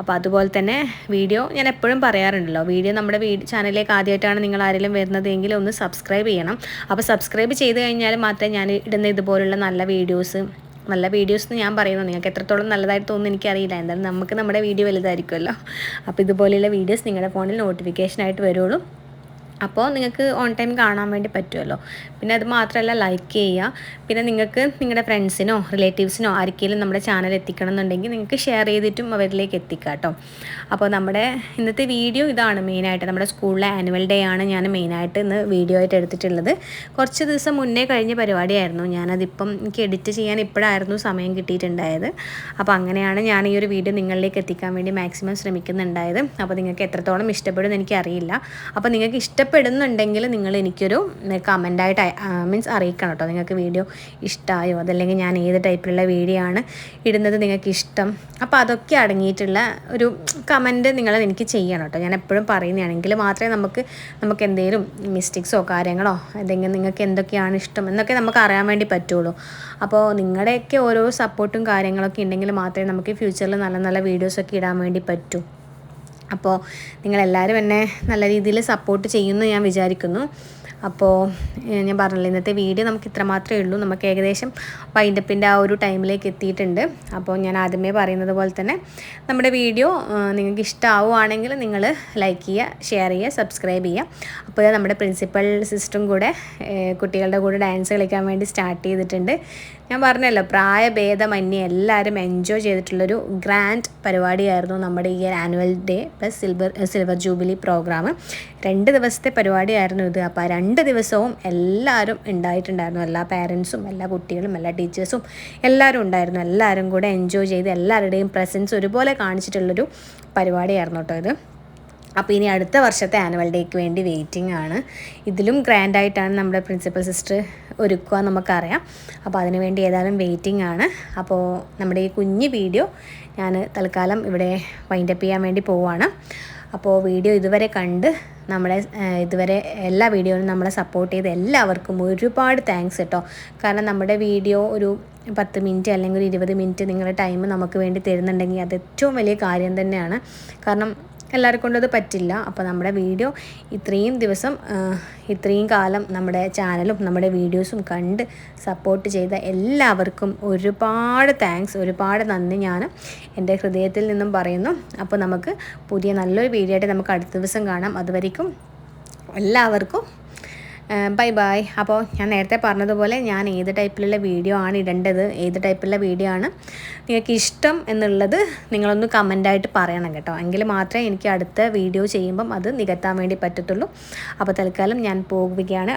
അപ്പോൾ അതുപോലെ തന്നെ വീഡിയോ ഞാൻ എപ്പോഴും പറയാറുണ്ടല്ലോ. വീഡിയോ നമ്മുടെ വീഡിയോ ചാനലിലേക്ക് ആദ്യമായിട്ടാണ് നിങ്ങൾ ആരെങ്കിലും വരുന്നതെങ്കിൽ ഒന്ന് സബ്സ്ക്രൈബ് ചെയ്യണം. അപ്പോൾ സബ്സ്ക്രൈബ് ചെയ്ത് കഴിഞ്ഞാൽ മാത്രമേ ഞാൻ ഇടുന്ന ഇതുപോലുള്ള നല്ല വീഡിയോസ് നല്ല വീഡിയോസ് എന്ന് ഞാൻ പറയുന്നു. നിങ്ങൾക്ക് എത്രത്തോളം നല്ലതായിട്ട് തോന്നുന്നു എനിക്കറിയില്ല. എന്തായാലും നമുക്ക് നമ്മുടെ വീഡിയോ വലുതായിരിക്കുമല്ലോ. അപ്പോൾ ഇതുപോലെയുള്ള വീഡിയോസ് നിങ്ങളുടെ ഫോണിൽ നോട്ടിഫിക്കേഷനായിട്ട് വരുള്ളൂ അപ്പോൾ നിങ്ങൾക്ക് ഓൺ ടൈം കാണാൻ വേണ്ടി പറ്റുമല്ലോ. പിന്നെ അത് മാത്രമല്ല ലൈക്ക് ചെയ്യുക. പിന്നെ നിങ്ങൾക്ക് നിങ്ങളുടെ ഫ്രണ്ട്സിനോ റിലേറ്റീവ്സിനോ ആർക്കെങ്കിലും നമ്മുടെ ചാനൽ എത്തിക്കണം എന്നുണ്ടെങ്കിൽ നിങ്ങൾക്ക് ഷെയർ ചെയ്തിട്ടും അവരിലേക്ക് എത്തിക്കാം കേട്ടോ. അപ്പോൾ നമ്മുടെ ഇന്നത്തെ വീഡിയോ ഇതാണ് മെയിനായിട്ട് നമ്മുടെ സ്കൂളിലെ ആനുവൽ ഡേ ആണ് ഞാൻ മെയിനായിട്ട് ഇന്ന് വീഡിയോ ആയിട്ട് എടുത്തിട്ടുള്ളത്. കുറച്ച് ദിവസം മുന്നേ കഴിഞ്ഞ പരിപാടിയായിരുന്നു. ഞാനതിപ്പം എനിക്ക് എഡിറ്റ് ചെയ്യാൻ ഇപ്പോഴായിരുന്നു സമയം കിട്ടിയിട്ടുണ്ടായത്. അപ്പോൾ അങ്ങനെയാണ് ഞാൻ ഈ ഒരു വീഡിയോ നിങ്ങളിലേക്ക് എത്തിക്കാൻ വേണ്ടി മാക്സിമം ശ്രമിക്കുന്നുണ്ടായത്. അപ്പോൾ നിങ്ങൾക്ക് എത്രത്തോളം ഇഷ്ടപ്പെടുമെന്ന് എനിക്കറിയില്ല. അപ്പോൾ നിങ്ങൾക്ക് ഇഷ്ടപ്പെടുന്നുണ്ടെങ്കിൽ നിങ്ങൾ എനിക്കൊരു കമന്റായിട്ട് മീൻസ് അറിയിക്കണം കേട്ടോ. നിങ്ങൾക്ക് വീഡിയോ ഇഷ്ടമായോ അതല്ലെങ്കിൽ ഞാൻ ഏത് ടൈപ്പിലുള്ള വീഡിയോ ആണ് ഇടുന്നത് നിങ്ങൾക്ക് ഇഷ്ടം? അപ്പോൾ അതൊക്കെ അടങ്ങിയിട്ടുള്ള ഒരു കമന്റ് നിങ്ങൾ എനിക്ക് ചെയ്യണം കേട്ടോ. ഞാൻ എപ്പോഴും പറയുന്നതാണെങ്കിൽ മാത്രമേ നമുക്ക് നമുക്ക് എന്തെങ്കിലും മിസ്റ്റേക്സോ കാര്യങ്ങളോ എന്തെങ്കിലും നിങ്ങൾക്ക് എന്തൊക്കെയാണ് ഇഷ്ടം എന്നൊക്കെ നമുക്ക് അറിയാൻ വേണ്ടി പറ്റുള്ളൂ. അപ്പോൾ നിങ്ങളുടെയൊക്കെ ഓരോ സപ്പോർട്ടും കാര്യങ്ങളൊക്കെ ഉണ്ടെങ്കിൽ മാത്രമേ നമുക്ക് ഫ്യൂച്ചറിൽ നല്ല നല്ല വീഡിയോസൊക്കെ ഇടാൻ വേണ്ടി പറ്റൂ. അപ്പോൾ നിങ്ങളെല്ലാവരും എന്നെ നല്ല രീതിയിൽ സപ്പോർട്ട് ചെയ്യുമെന്ന് ഞാൻ വിചാരിക്കുന്നു. അപ്പോൾ ഞാൻ പറഞ്ഞില്ല ഇന്നത്തെ വീഡിയോ നമുക്ക് ഇത്ര മാത്രമേ ഉള്ളൂ. നമുക്ക് ഏകദേശം വൈൻഡപ്പിന്റെ ആ ഒരു ടൈമിലേക്ക് എത്തിയിട്ടുണ്ട്. അപ്പോൾ ഞാൻ ആദ്യമേ പറയുന്നത് പോലെ തന്നെ നമ്മുടെ വീഡിയോ നിങ്ങൾക്ക് ഇഷ്ടമാവുകയാണെങ്കിൽ നിങ്ങൾ ലൈക്ക് ചെയ്യുക ഷെയർ ചെയ്യുക സബ്സ്ക്രൈബ് ചെയ്യുക. അപ്പോൾ നമ്മുടെ പ്രിൻസിപ്പൽ സിസ്റ്ററും കൂടെ കുട്ടികളുടെ കൂടെ ഡാൻസ് കളിക്കാൻ വേണ്ടി സ്റ്റാർട്ട് ചെയ്തിട്ടുണ്ട്. ഞാൻ പറഞ്ഞല്ലോ പ്രായഭേദമന്യേ എല്ലാവരും എൻജോയ് ചെയ്തിട്ടുള്ളൊരു ഗ്രാൻഡ് പരിപാടിയായിരുന്നു നമ്മുടെ ഈ annual day plus silver silver jubilee programme രണ്ട് ദിവസത്തെ പരിപാടിയായിരുന്നു ഇത്. അപ്പോൾ രണ്ട് ദിവസവും എല്ലാവരും ഉണ്ടായിട്ടുണ്ടായിരുന്നു. എല്ലാ പാരൻസും എല്ലാ കുട്ടികളും എല്ലാ ടീച്ചേഴ്സും എല്ലാവരും ഉണ്ടായിരുന്നു. എല്ലാവരും കൂടെ എൻജോയ് ചെയ്ത് എല്ലാവരുടെയും പ്രസൻസ് ഒരുപോലെ കാണിച്ചിട്ടുള്ളൊരു പരിപാടിയായിരുന്നു കേട്ടോ ഇത്. അപ്പോൾ ഇനി അടുത്ത വർഷത്തെ ആനുവൽ ഡേക്ക് വേണ്ടി വെയിറ്റിംഗ് ആണ്. ഇതിലും ഗ്രാൻഡായിട്ടാണ് നമ്മുടെ പ്രിൻസിപ്പൽ സിസ്റ്റർ ഒരുക്കുക നമുക്കറിയാം. അപ്പോൾ അതിന് വേണ്ടി ഏതായാലും വെയിറ്റിംഗ് ആണ്. അപ്പോൾ നമ്മുടെ ഈ കുഞ്ഞ് വീഡിയോ ഞാൻ തൽക്കാലം ഇവിടെ വൈൻഡപ്പ് ചെയ്യാൻ വേണ്ടി പോവുകയാണ് അപ്പോൾ വീഡിയോ ഇതുവരെ കണ്ട് നമ്മളെ ഇതുവരെ എല്ലാ വീഡിയോയിലും നമ്മളെ സപ്പോർട്ട് ചെയ്ത് എല്ലാവർക്കും ഒരുപാട് താങ്ക്സ് കേട്ടോ കാരണം നമ്മുടെ വീഡിയോ ഒരു പത്ത് മിനിറ്റ് അല്ലെങ്കിൽ ഒരു ഇരുപത് മിനിറ്റ് നിങ്ങളുടെ ടൈം നമുക്ക് വേണ്ടി തരുന്നുണ്ടെങ്കിൽ അത് ഏറ്റവും വലിയ കാര്യം തന്നെയാണ്. കാരണം എല്ലാവരെ കൊണ്ടും അത് പറ്റില്ല. അപ്പോൾ നമ്മുടെ വീഡിയോ ഇത്രയും ദിവസം ഇത്രയും കാലം നമ്മുടെ ചാനലും നമ്മുടെ വീഡിയോസും കണ്ട് സപ്പോർട്ട് ചെയ്ത എല്ലാവർക്കും ഒരുപാട് താങ്ക്സ് ഒരുപാട് നന്ദി ഞാൻ എന്റെ ഹൃദയത്തിൽ നിന്നും പറയുന്നു. അപ്പോൾ നമുക്ക് പുതിയ നല്ലൊരു വീഡിയോ ആയിട്ട് നമുക്ക് അടുത്ത ദിവസം കാണാം. അതുവരേക്കും എല്ലാവർക്കും ബൈ ബൈ അപ്പോൾ ഞാൻ നേരത്തെ പറഞ്ഞതുപോലെ ഞാൻ ഏത് ടൈപ്പിലുള്ള വീഡിയോ ആണ് ഇടേണ്ടത് ഏത് ടൈപ്പിലുള്ള വീഡിയോ ആണ് നിങ്ങൾക്ക് ഇഷ്ടം എന്നുള്ളത് നിങ്ങളൊന്ന് കമന്റായിട്ട് പറയണം കേട്ടോ. എങ്കിൽ മാത്രമേ എനിക്ക് അടുത്ത വീഡിയോ ചെയ്യുമ്പം അത് നികത്താൻ വേണ്ടി പറ്റത്തുള്ളൂ. അപ്പോൾ തൽക്കാലം ഞാൻ അടുത്ത